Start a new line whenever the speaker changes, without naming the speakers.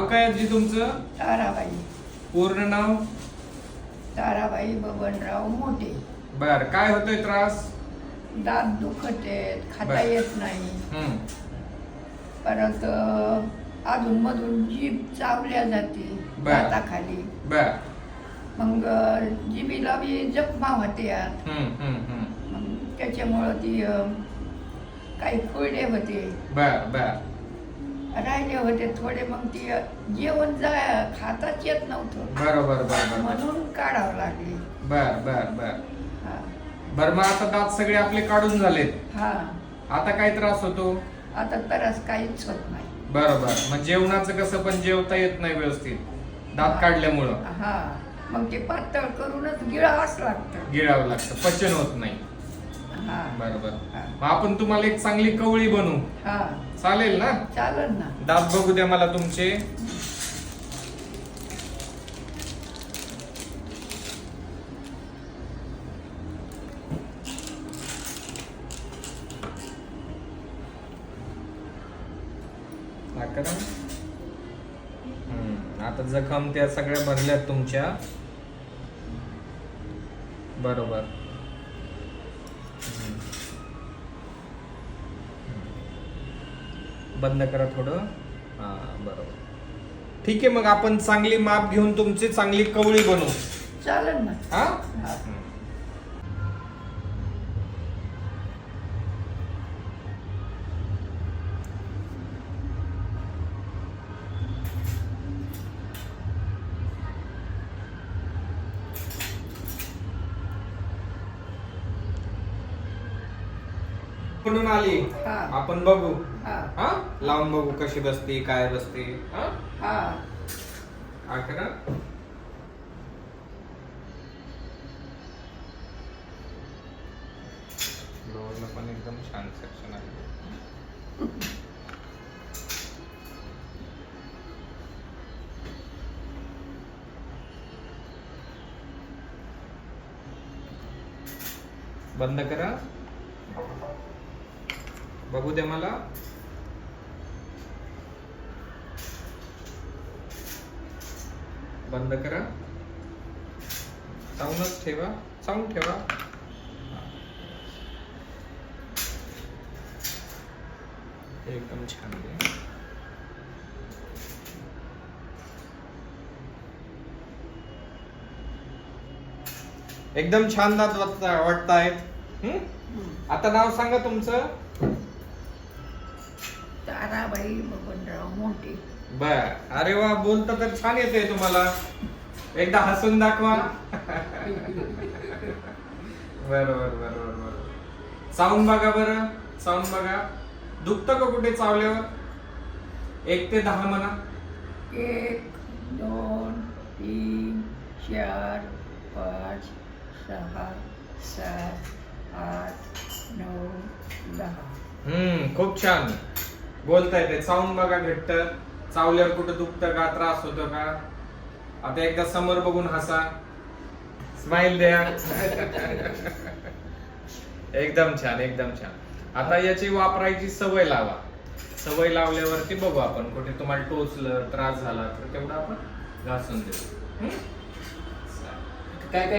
तुमचं?
ताराबाई.
पूर्ण नाव?
ताराबाई बबनराव मोठे.
बर काय होतोय त्रास?
दात दुखत आहेत खाता
बर.
येत नाही.
हम्म.
परत अधून मधून जीभ चावल्या जाते
बर.
दाताखाली.
बर.
मग जिबीला बी जखमा होते आत
हम्म हम्म हम्म.
मग त्याच्यामुळं ती अ, काही फुलले होते.
बर बर.
राहिले होते थोडे मग ती जेवण जा खाताच येत नव्हतं.
बरोबर बर बर
म्हणून काढावं लागले.
बर बर बर.
हा.
बर मग आता दात सगळे आपले काढून झालेत.
हा.
आता काय त्रास होतो?
आता तरच काहीच होत नाही.
बरोबर. मग जेवणाचं कसं पण जेवता येत नाही व्यवस्थित दात काढल्यामुळं.
हा. मग ते पातळ करूनच गिळावंच लागतं.
गिळावं लागतं. पचन होत नाही.
हा.
बरोबर.
हा.
मग आपण तुम्हाला एक चांगली कवळी बनवू.
हा.
चालेल ना?
चालेल ना.
दात बघू द्या मला तुमचे. हम्म, आता जखम त्या सगळ्या भरल्यात तुमच्या. बरोबर. बंद करा थोडं. हा बरोबर. ठीक आहे मग आपण चांगली माप घेऊन तुमची चांगली कवळी बनवू.
चालेल ना.
हा? बनून आली.
हा.
आपण बघू.
हा.
हा? लावून बघू कशी बसते काय बसते. हा?
हा.
हा करा. लोअरला पण एकदम छान सेक्शन आहे. बंद करा. बघू दे मला. बंद करा. चावूनच ठेवा. चावून ठेवा. एकदम छान आहे. एकदम छान दात वाटता-? हम्म. आता नाव सांगा तुमचं.
ताराबाई बबनराव मोठे.
बर. अरे वा बोलता तर छान येते तुम्हाला. एकदा हसून दाखवा. बर बर बर बर बर चावून बघा बरं चावून बघा. दुखतं का कुठे चावल्यावर? एक ते दहा म्हणा.
एक दोन तीन चार पाच सहा सात आठ नऊ दहा.
हम्म खूप छान. बोलता येते चावून बघा घट्ट. चावल्यावर कुठं दुखतं का त्रास होतो का? आता एकदा समोर बघून हसा. स्माइल द्या. एकदम छान एकदम छान. आता याची वापरायची सवय लावा. सवय लावल्यावरती बघू आपण. कुठे तुम्हाला टोचलं त्रास झाला तर तेवढं आपण घासून देऊ.
काय काय?